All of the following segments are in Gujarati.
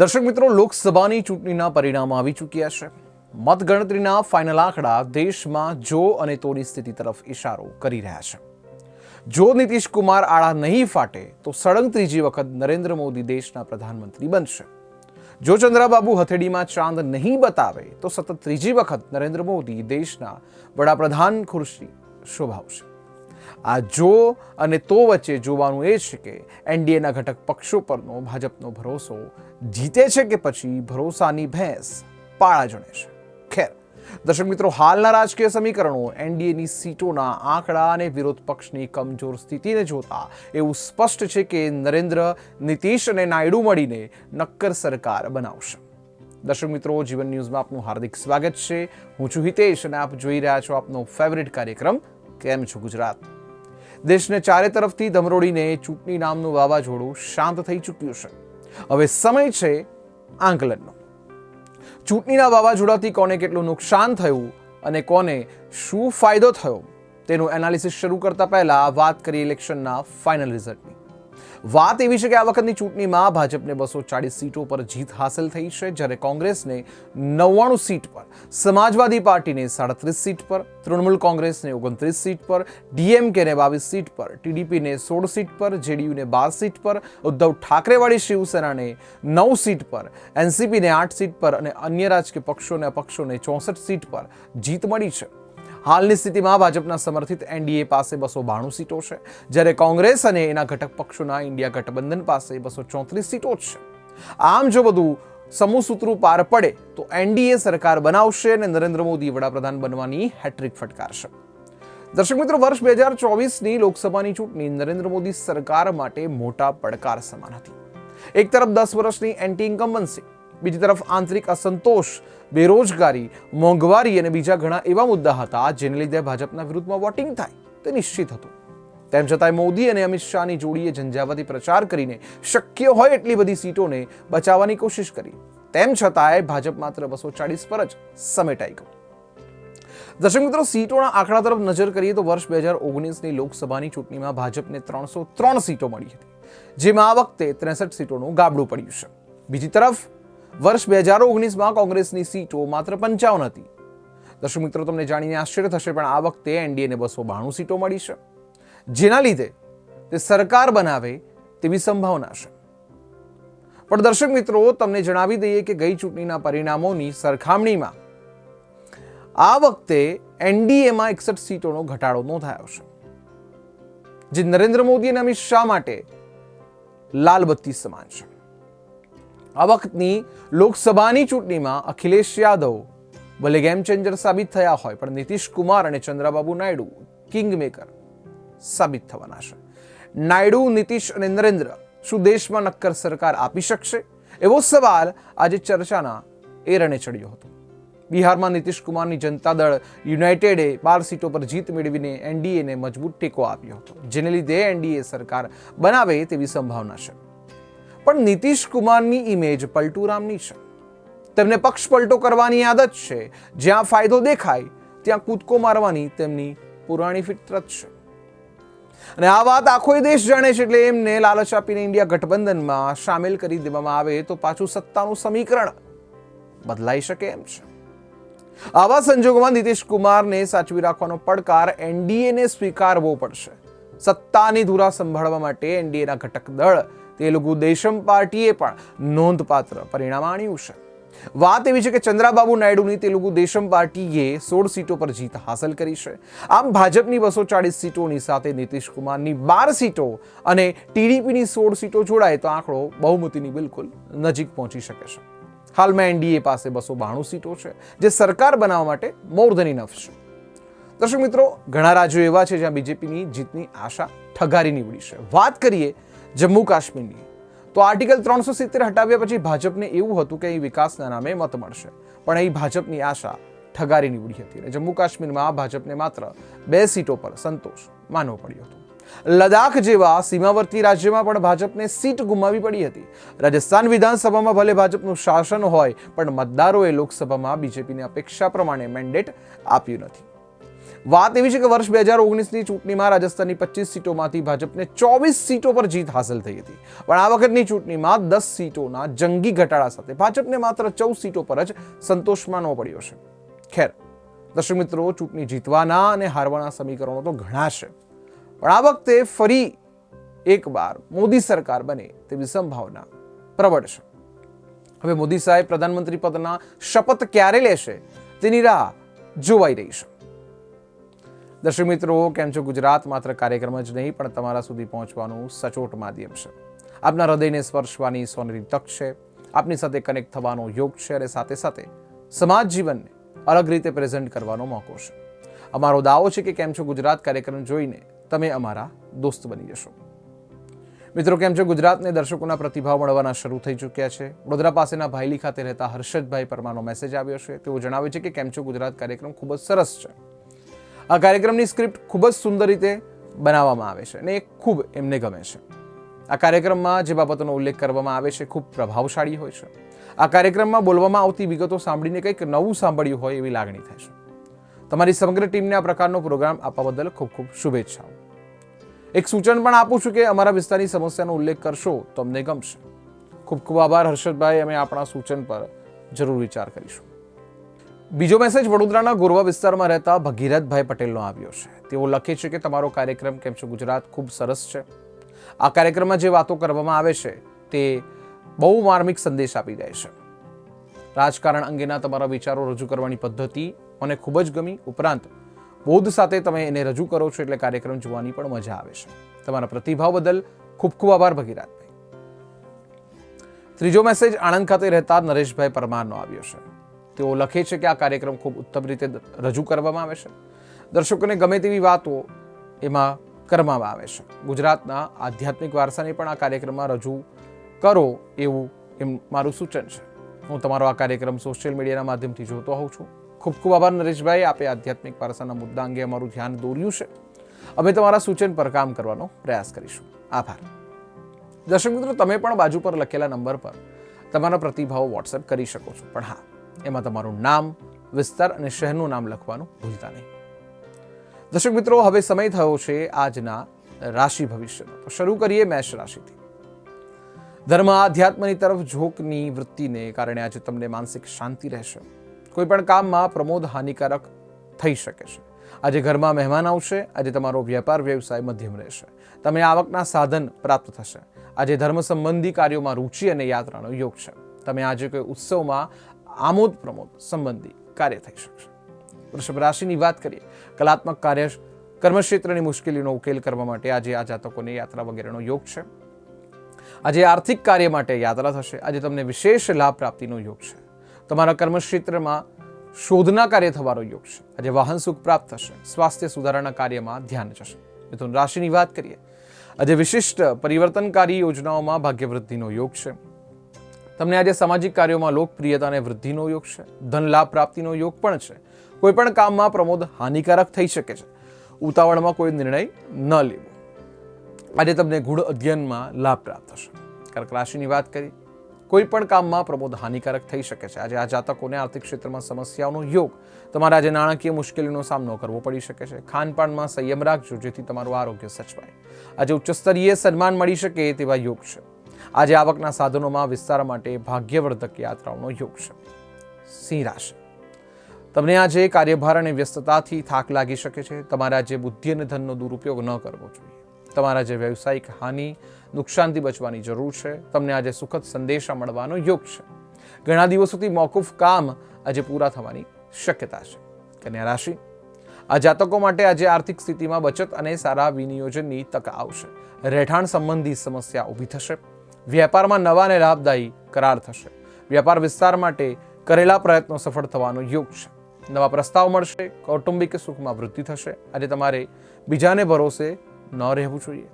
દર્શક મિત્રો, લોકસભાની ચૂંટણીના પરિણામ આવી ચૂક્યા છે. મતગણતરીના ફાઇનલ આંકડા દેશમાં જો અને તોની સ્થિતિ તરફ ઇશારો કરી રહ્યા છે. જો નીતિશ કુમાર આળા નહીં ફાટે, તો સળંગ ત્રીજી વખત નરેન્દ્ર મોદી દેશના પ્રધાનમંત્રી બનશે. જો ચંદ્રાબાબુ હથેળીમાં ચાંદ નહીં બતાવે, તો સતત ત્રીજી વખત નરેન્દ્ર મોદી દેશના વડાપ્રધાન ખુરશી શોભાવશે. આ જો અને તો વચ્ચે જોવાનું એ છે કે એનડીએના ઘટક પક્ષો પરનો ભાજપનો ભરોસો જીતે છે કે પછી ભરોસાની ભેંસ પાળા જણે છે? ખેર, દર્શક મિત્રો, હાલના રાજકીય સમીકરણો એનડીએની સીટોના આંકડા અને વિરોધ પક્ષની કમજોર સ્થિતિને જોતા એવું સ્પષ્ટ છે કે નરેન્દ્ર, નીતિશ અને નાયડુ મળીને નક્કર સરકાર બનાવશે. દર્શક મિત્રો, જીવન ન્યૂઝમાં આપનું હાર્દિક સ્વાગત છે. હું છું હિતેશ અને આપ જોઈ રહ્યા છો આપનો ફેવરિટ કાર્યક્રમ કેમ છું ગુજરાત? દેશને ચારે તરફથી ધમરોડીને ચૂંટણી નામનું વાવાઝોડું શાંત થઈ ચૂક્યું છે. હવે સમય છે આંકલનનો. ચૂંટણીના વાવાઝોડાથી કોને કેટલું નુકસાન થયું અને કોને શું ફાયદો થયો, તેનું એનાલિસિસ શરૂ કરતા પહેલા વાત કરીએ ઇલેક્શનના ફાઇનલ રિઝલ્ટની. વાત એવી છે કે આ વખતની ચૂંટણીમાં ભાજપને બસો ચાળીસ સીટો પર જીત હાંસલ થઈ છે, જ્યારે કોંગ્રેસને નવ્વાણું સીટ પર, સમાજવાદી પાર્ટીને સાડત્રીસ સીટ પર, તૃણમૂલ કોંગ્રેસને ઓગણત્રીસ સીટ પર, ડીએમકેને બાવીસ સીટ પર, ટીડીપીને સોળ સીટ પર, જેડીયુને બાર સીટ પર, ઉદ્ધવ ઠાકરેવાળી શિવસેનાને નવ સીટ પર, એનસીપીને આઠ સીટ પર અને અન્ય રાજકીય પક્ષોને અપક્ષોને ચોસઠ સીટ પર જીત મળી છે. હાલની સ્થિતિમાં ભાજપના સમર્થિત એનડીએ પાસે બસો બાણું સીટો છે, જ્યારે કોંગ્રેસ અને એના ઘટક પક્ષોના ઇન્ડિયા ગઠબંધન પાસે બસો ચોત્રીસ સીટો છે. આમ જો બધું સમૂહ સૂત્રું પાર પડે, તો એનડીએ સરકાર બનાવશે અને નરેન્દ્ર મોદી વડાપ્રધાન બનવાની હેટ્રિક ફટકારશે. દર્શક મિત્રો, વર્ષ બે હજાર ચોવીસની લોકસભાની ચૂંટણી નરેન્દ્ર મોદી સરકાર માટે મોટા પડકાર સમાન હતી. એક તરફ દસ વર્ષની એન્ટી ઇન્કમ્બન્સી બીજી તરફ આંતરિક અસંતોષ, બેરોજગારી, મોંઘવારી અને બીજા ઘણા એવા મુદ્દા હતા જેને લીધે ભાજપના વિરુદ્ધમાં વોટિંગ થાય તે નિશ્ચિત હતું. તેમ છતાંય મોદી અને અમિત શાહની જોડીએ ઝંઝાવાતી પ્રચાર કરીને શક્ય હોય એટલી બધી સીટોને બચાવવાની કોશિશ કરી. તેમ છતાંય ભાજપ માત્ર બસો ચાળીસ પર જ સમેટાઈ ગયું. દર્શક મિત્રો, સીટોના આંકડા તરફ નજર કરીએ તો વર્ષ બે હજાર ઓગણીસની લોકસભાની ચૂંટણીમાં ભાજપને ત્રણસો ત્રણ સીટો મળી હતી, જેમાં આ વખતે ત્રેસઠ સીટોનું ગાબડું પડ્યું છે. બીજી તરફ વર્ષ બે હજાર ઓગણીસમાં કોંગ્રેસની સીટો માત્ર પંચાવન હતી. દર્શક મિત્રો, તમને જાણીને આશ્ચર્ય થશે, પણ આ વખતે એનડીએને બસો બાણું સીટો મળી છે. જેના લીધે તે સરકાર બનાવે તેવી સંભાવના છે. પણ દર્શક મિત્રો, તમને જણાવી દઈએ કે ગઈ ચૂંટણીના પરિણામોની સરખામણીમાં આ વખતે એનડીએમાં એકસઠ સીટોનો ઘટાડો નોંધાયો છે. જે નરેન્દ્ર મોદી અને અમિત શાહ માટે લાલબત્તી સમાન છે. આ વખતની લોકસભાની ચૂંટણીમાં અખિલેશ યાદવ ભલે ગેમ ચેન્જર સાબિત થયા હોય, પણ નીતિશ કુમાર અને ચંદ્રબાબુ નાયડુ કિંગ મેકર સાબિત થવાના છે. નાયડુ, નીતિશ અને નરેન્દ્ર શું દેશમાં નક્કર સરકાર આપી શકશે? એવો સવાલ આજે ચર્ચાના એરણે ચડ્યો હતો. બિહારમાં નીતિશ કુમારની જનતા દળ યુનાઇટેડે બાર સીટો પર જીત મેળવીને એનડીએને મજબૂત ટેકો આપ્યો હતો. જેને લીધે એનડીએ સરકાર બનાવે તેવી સંભાવના છે. પણ નીતિશ કુમારની ઇમેજ પલટુરામની છે. તેમને પક્ષ પલટો કરવાની આદત છે. જ્યાં ફાયદો દેખાય, ત્યાં કૂદકો મારવાની તેમની પુરાણી ફિતરત છે. અને આ વાત આખો દેશ જાણે છે એટલે એમને લાલચ આપીને ઇન્ડિયા ગઠબંધનમાં સામેલ કરી દેવામાં આવે તો પાછું સત્તાનું સમીકરણ બદલાઈ શકે એમ છે. આવા સંજોગોમાં નીતિશ કુમારને સાચવી રાખવાનો પડકાર એનડીએને સ્વીકારવો પડશે. સત્તાની ધુરા સંભાળવા માટે એનડીએના ઘટક દળ તેલુગુ દેશમ પાર્ટીએ પણ નોંધપાત્ર પરિણામ આણ્યું છે. વાત એવી છે કે ચંદ્રાબાબુ નાયડુની તેલુગુ દેશમ પાર્ટીએ સોળ સીટો પર જીત હાંસલ કરી છે. આમ ભાજપની બસો ચાળીસ સીટોની સાથે નીતિશ કુમારની બાર સીટો અને ટીડીપીની સોળ સીટો જોડાય તો આંકડો બહુમતીની બિલકુલ નજીક પહોંચી શકે છે. હાલમાં એનડીએ પાસે બસો બાણું સીટો છે, જે સરકાર બનાવવા માટે મોર ધન ઇનફ છે. દર્શક મિત્રો, ઘણા રાજ્યો એવા છે જ્યાં બીજેપીની જીતની આશા ઠગારી નીવડી છે. વાત કરીએ જમ્મુ કાશ્મીરની તો આર્ટિકલ ત્રણસો સિત્તેર હટાવ્યા પછી ભાજપને એવું હતું કે અહીં વિકાસના નામે મત મળશે. પણ અહીં ભાજપની આશા ઠગારી નીવડી હતી અને જમ્મુ કાશ્મીરમાં ભાજપને માત્ર બે સીટો પર સંતોષ માનવો પડ્યો હતો. લદાખ જેવા સીમાવર્તી રાજ્યમાં પણ ભાજપને સીટ ગુમાવી પડી હતી. રાજસ્થાન વિધાનસભામાં ભલે ભાજપનું શાસન હોય, પણ મતદારોએ લોકસભામાં બીજેપીની અપેક્ષા પ્રમાણે મેન્ડેટ આપ્યું નથી. વાત એવી છે કે વર્ષ બે હજાર ઓગણીસની ચૂંટણીમાં રાજસ્થાનની પચીસ સીટોમાંથી ભાજપને ચોવીસ સીટો પર જીત હાંસલ થઈ હતી. પણ આ વખતની ચૂંટણીમાં દસ સીટોના જંગી ઘટાડા સાથે ભાજપને માત્ર ચૌદ સીટો પર જ સંતોષ માનવો પડ્યો છે. ખેર, દર્શક મિત્રો, ચૂંટણી જીતવાના અને હારવાના સમીકરણો તો ઘણા છે. પણ આ વખતે ફરી એકવાર મોદી સરકાર બને તેવી સંભાવના પ્રબળ છે. હવે મોદી સાહેબ પ્રધાનમંત્રી પદના શપથ ક્યારે લેશે તેની રાહ જોવાઈ રહી છે. દર્શક મિત્રો, કેમ છો? ગુજરાત માત્ર કાર્યક્રમ જ નહીં, પણ તમારા સુધી પહોંચવાનું સચોટ માધ્યમ છે. આપના હૃદયને સ્પર્શવાની સોનેરી તક છે. આપની સાથે કનેક્ટ થવાનો યોગ છે અને સાથે સાથે સમાજ જીવનને અલગ રીતે પ્રેઝન્ટ કરવાનો મોકો છે. અમારો દાવો છે કે કેમ છો? ગુજરાત કાર્યક્રમ જોઈને તમે અમારા દોસ્ત બની જશો. મિત્રો, કેમ છો? ગુજરાતને દર્શકોના પ્રતિભાવ મળવાના શરૂ થઈ ચૂક્યા છે. વડોદરા પાસેના ભાઈલી ખાતે રહેતા હર્ષદભાઈ પરમાનો મેસેજ આવ્યો છે. તેઓ જણાવે છે કે કેમ છો? ગુજરાત કાર્યક્રમ ખૂબ જ સરસ છે. આ કાર્યક્રમની સ્ક્રિપ્ટ ખૂબ જ સુંદર રીતે બનાવવામાં આવે છે અને એ ખૂબ એમને ગમે છે. આ કાર્યક્રમમાં જે બાબતોનો ઉલ્લેખ કરવામાં આવે છે ખૂબ પ્રભાવશાળી હોય છે. આ કાર્યક્રમમાં બોલવામાં આવતી વિગતો સાંભળીને કંઈક નવું સાંભળ્યું હોય એવી લાગણી થાય છે. તમારી સમગ્ર ટીમને આ પ્રકારનો પ્રોગ્રામ આપવા બદલ ખૂબ ખૂબ શુભેચ્છાઓ. એક સૂચન પણ આપું છું કે અમારા વિસ્તારની સમસ્યાનો ઉલ્લેખ કરશો તો અમને ગમશે. ખૂબ ખૂબ આભાર હર્ષદભાઈ, અમે આપણા સૂચન પર જરૂર વિચાર કરીશું. બીજો મેસેજ વડોદરાના ગોરવા વિસ્તારમાં રહેતા ભગીરથભાઈ પટેલનો આવ્યો છે. તેઓ લખે છે કે, તમારો કાર્યક્રમ કેમ છે? ગુજરાત ખૂબ સરસ છે. આ કાર્યક્રમમાં જે વાતો કરવામાં આવે છે, તે બહુ માર્મિક સંદેશ આપી જાય છે. રાજકારણ અંગેના તમારા વિચારો રજૂ કરવાની પદ્ધતિ મને ખૂબ જ ગમી. ઉપરાંત, બોધ સાથે તમે એને રજૂ કરો છો એટલે કાર્યક્રમ જોવાની પણ મજા આવે છે. તમારા પ્રતિભાવ બદલ ખૂબ ખૂબ આભાર ભગીરાજભાઈ ત્રીજો મેસેજ આણંદ ખાતે રહેતા નરેશભાઈ પરમારનો આવ્યો છે. તેઓ લખે છે કે આ કાર્યક્રમ ખૂબ ઉત્તમ રીતે રજૂ કરવામાં આવે છે. દર્શકોને ગમે તેવી વાતો એમાં કરવામાં આવે છે. ગુજરાતના આધ્યાત્મિક વારસાને પણ આ કાર્યક્રમમાં રજૂ કરો એવું એમ મારું સૂચન છે. હું તમારો આ કાર્યક્રમ સોશિયલ મીડિયાના માધ્યમથી જોતો હોઉં છું. ખૂબ ખૂબ આભાર નરેશભાઈ, આપે આધ્યાત્મિક વારસાના મુદ્દા અંગે અમારું ધ્યાન દોર્યું છે. અમે તમારા સૂચન પર કામ કરવાનો પ્રયાસ કરીશું. આભાર. દર્શક મિત્રો, તમે પણ બાજુ પર લખેલા નંબર પર તમારા પ્રતિભાવો વોટ્સએપ કરી શકો છો. પણ હા એમાં તમારું નામ, વિસ્તાર અને શહેરનું નામ લખવાનું ભૂલતા નહીં. દર્શક મિત્રો, હવે સમય થયો છે આજના રાશિ ભવિષ્યનો. તો શરૂ કરીએ મેષ રાશિથી. ધર્મ આધ્યાત્મની તરફ ઝોકની વૃત્તિને કારણે આજે તમને માનસિક શાંતિ રહેશે. કોઈ પણ કામમાં પ્રમોદ હાનિકારક થઈ શકે છે. આજે ઘરમાં મહેમાન આવશે, આજે તમારો વેપાર, વ્યવસાય મધ્યમ રહેશે. તમે આવકના સાધન પ્રાપ્ત થશે. આજે ધર્મ સંબંધી કાર્યોમાં રુચિ અને યાત્રાનો યોગ છે. તમે આજે કોઈ ઉત્સવમાં આમોદ પ્રમોદ સંબંધી કાર્ય થઈ શકશે વૃષભ રાશિની વાત કરીએ, કલાત્મક કાર્ય કર્મક્ષેત્રની મુશ્કેલીનો ઉકેલ કરવા માટે આજે આ જાતકોને યાત્રા વગેરેનો યોગ છે. આજે આર્થિક કાર્ય માટે યાત્રા થશે. આજે તમને વિશેષ લાભ પ્રાપ્તિનો યોગ છે. તમારા કર્મક્ષેત્રમાં શોધના કાર્ય થવાનો યોગ છે. આજે વાહન સુખ પ્રાપ્ત થશે. સ્વાસ્થ્ય સુધારાના કાર્યમાં ધ્યાન જશે. મિથુન રાશિની વાત કરીએ, આજે વિશિષ્ટ પરિવર્તનકારી યોજનાઓમાં ભાગ્યવૃદ્ધિનો યોગ છે. તમને આજે સામાજિક કાર્યોમાં લોકપ્રિયતા અને વૃદ્ધિનો યોગ છે. ધન લાભ પ્રાપ્તિનો યોગ પણ છે. કોઈ પણ કામમાં પ્રમોદ હાનિકારક થઈ શકે છે. ઉતાવળમાં કોઈ નિર્ણય ન લેવો. આજે તમને ગૂઢ અધ્યયનમાં લાભ પ્રાપ્ત થશે. કર્ક રાશિની વાત કરી. કોઈ પણ કામમાં પ્રમોદ હાનિકારક થઈ શકે છે. આજે આ જાતકોને આર્થિક ક્ષેત્રમાં સમસ્યાઓનો યોગ. તમારે આજે નાણાકીય મુશ્કેલીનો સામનો કરવો પડી શકે છે. ખાનપાનમાં સંયમ રાખજો, જેથી તમારું આરોગ્ય સચવાય. આજે ઉચ્ચસ્તરીય સન્માન મળી શકે તેવા યોગ છે. આજે આવકના સાધનોમાં વિસ્તાર માટે ભાગ્યવર્ધક યાત્રાઓનો યોગ છે. સિંહ રાશિ. તમને આજે કાર્યભાર અને વ્યસ્તતાથી થાક લાગી શકે છે. તમારે આજે બુદ્ધિ અને ધનનો દુરુપયોગ ન કરવો જોઈએ. તમારા જે વ્યવસાયિક હાનિ, નુકસાનથી બચવાની જરૂર છે. તમને આજે સુખદ સંદેશા મળવાનો યોગ છે. ઘણા દિવસોથી મોકૂફ કામ આજે પૂરા થવાની શક્યતા છે. કન્યા રાશિ. આ જાતકો માટે આજે આર્થિક સ્થિતિમાં બચત અને સારા વિનિયોજનની તક આવશે. રહેઠાણ સંબંધી સમસ્યા ઊભી થશે. વેપારમાં નવા અને લાભદાયી કરાર થશે. વ્યાપાર વિસ્તાર માટે કરેલા પ્રયત્નો સફળ થવાનો યોગ છે. નવા પ્રસ્તાવ મળશે, કૌટુંબિક સુખમાં વૃદ્ધિ થશે આજે તમારે બીજાને ભરોસે ન રહેવું જોઈએ.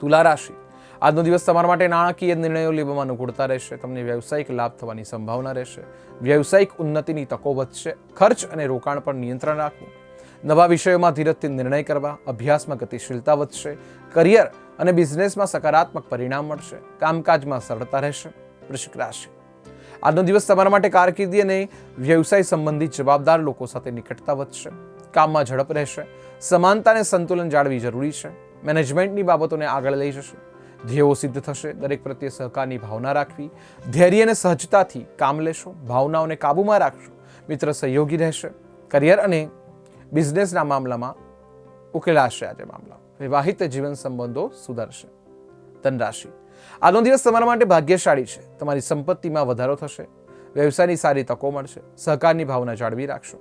તુલા રાશિ. આજનો દિવસ તમારા માટે નાણાકીય નિર્ણયો લેવામાં અનુકૂળતા રહેશે, તમને વ્યવસાયિક લાભ થવાની સંભાવના રહેશે. વ્યવસાયિક ઉન્નતિની તકો વધશે, ખર્ચ અને રોકાણ પર નિયંત્રણ રાખવું. નવા વિષયોમાં ધીરજથી નિર્ણય કરવા, અભ્યાસમાં ગતિશીલતા વધશે કરિયર અને બિઝનેસમાં સકારાત્મક પરિણામ મળશે. કામકાજમાં સરળતા રહેશે. વૃશ્ચિક રાશિ. આજનો દિવસ તમારા માટે કારકિર્દી અને વ્યવસાય સંબંધિત જવાબદાર લોકો સાથે નિકટતા વધશે. કામમાં ઝડપ રહેશે. સમાનતાને સંતુલન જાળવી જરૂરી છે. મેનેજમેન્ટની બાબતોને આગળ લઈ જશે. ધ્યેયો સિદ્ધ થશે. દરેક પ્રત્યે સહકારની ભાવના રાખવી. ધૈર્ય અને સહજતાથી કામ લેશો. ભાવનાઓને કાબૂમાં રાખશો. મિત્ર સહયોગી રહેશે. કરિયર અને બિઝનેસના મામલામાં ઉકેલાશે આજે મામલા. વિવાહિત જીવન સંબંધો સુધરશે. ધનરાશિ. આજનો દિવસ તમારા માટે ભાગ્યશાળી છે. તમારી સંપત્તિમાં વધારો થશે. વ્યવસાયની સારી તકો મળશે. સહકારની ભાવના જાળવી રાખશો.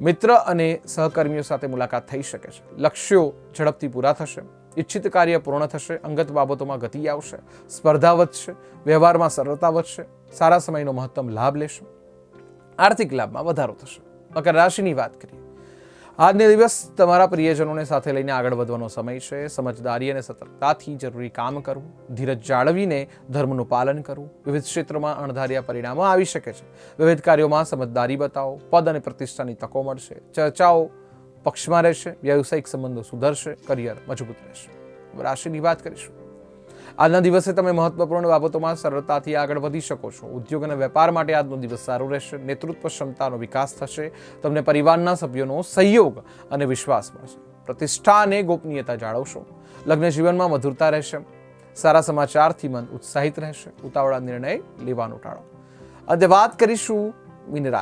મિત્ર અને સહકર્મીઓ સાથે મુલાકાત થઈ શકે છે. લક્ષ્યો ઝડપથી પૂરા થશે. ઈચ્છિત કાર્ય પૂર્ણ થશે. અંગત બાબતોમાં ગતિ આવશે. સ્પર્ધા વધશે. વ્યવહારમાં સરળતા વધશે. સારા સમયનો મહત્તમ લાભ લેશો. આર્થિક લાભમાં વધારો થશે. મકર રાશિની વાત કરીએ. આજનો દિવસ તમારા પ્રિયજનોને સાથે લઈને આગળ વધવાનો સમય છે. સમજદારી અને સતર્કતાથી જરૂરી કામ કરવું, ધીરજ જાળવીને ધર્મનું પાલન કરવું, વિવિધ ક્ષેત્રોમાં અણધાર્યા પરિણામો આવી શકે છે. વિવિધ કાર્યોમાં સમજદારી બતાવો, પદ અને પ્રતિષ્ઠાની તકો મળશે. ચર્ચાઓ પક્ષમાં રહેશે, વ્યવસાયિક સંબંધો સુધરશે, કરિયર મજબૂત રહેશે. રાશિની વાત કરીશું. આજના દિવસે તમે મહત્વપૂર્ણ બાબતોમાં સરળતાથી આગળ વધી શકો છો. ઉદ્યોગ અને વેપાર માટે આજનો દિવસ સારો રહેશે, નેતૃત્વ ક્ષમતાનો વિકાસ થશે, તમને પરિવારના સભ્યોનો સહયોગ અને વિશ્વાસ મળશે. પ્રતિષ્ઠા અને ગોપનીયતા જાળવશો. લગ્ન જીવનમાં મધુરતા રહેશે. સારા સમાચારથી મન ઉત્સાહિત રહેશે. ઉતાવળા નિર્ણય લેવાનો ટાળો. અંતે વાત કરીશું મીન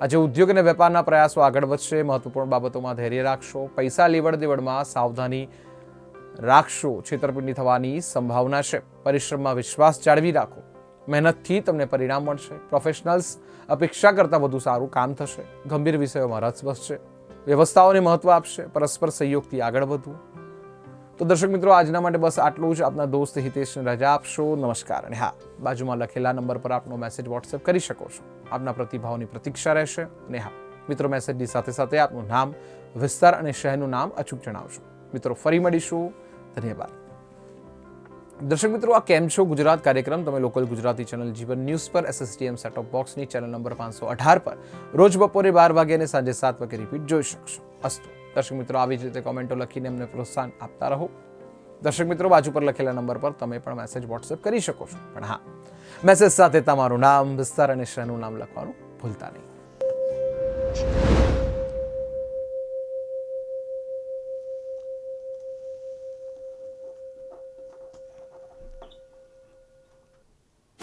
આજે ઉદ્યોગ અને વેપારના પ્રયાસો આગળ વધશે. મહત્વપૂર્ણ બાબતોમાં ધૈર્ય રાખશો. પૈસા લેવડ દેવડમાં સાવધાની રાખશો છેતરપિંડી થવાની સંભાવના છે. પરિશ્રમમાં વિશ્વાસ જાળવી રાખો. મહેનતથી તમને પરિણામ મળશે. પ્રોફેશનલ્સ અપેક્ષા કરતાં વધુ સારું કામ થશે. ગંભીર વિષયોમાં રસ બસશે વ્યવસ્થાઓને મહત્વ આપશે. પરસ્પર સહયોગથી આગળ વધવું તો દર્શક મિત્રો, આજના માટે બસ આટલું જ. આપના દોસ્ત હિતેશને રજા આપશો. નમસ્કાર. અને હા, બાજુમાં લખેલા નંબર પર આપનો મેસેજ વોટ્સએપ કરી શકો છો. આપના પ્રતિભાવની પ્રતીક્ષા રહેશે. અને હા, મિત્રો મેસેજની સાથે સાથે આપનું નામ, વિસ્તાર અને શહેરનું નામ અચૂક જણાવશો. મિત્રો, ફરી મળીશું. ધન્યવાદ. દર્શક મિત્રો, આ કેમ છો? ગુજરાત કાર્યક્રમ, તમે local Gujarati channel Jivan news પર એસએસટીએમ ઓફ બોક્સની ચેનલ નંબર પાંચસો અઢાર પર રોજ બપોરે બાર વાગે અને સાંજે સાત વાગે રિપીટ જોઈ શકશો. અસ્તુ. દર્શક મિત્રો, આવી જ રીતે કોમેન્ટો લખીને અમને પ્રોત્સાહન આપતા રહો. દર્શક મિત્રો, બાજુ પર લખેલા નંબર પર તમે પણ મેસેજ વોટ્સએપ કરી શકો છો. પણ હા મેસેજ સાથે તમારું નામ, વિસ્તાર અને શહેરનું નામ લખવાનું ભૂલતા નહીં.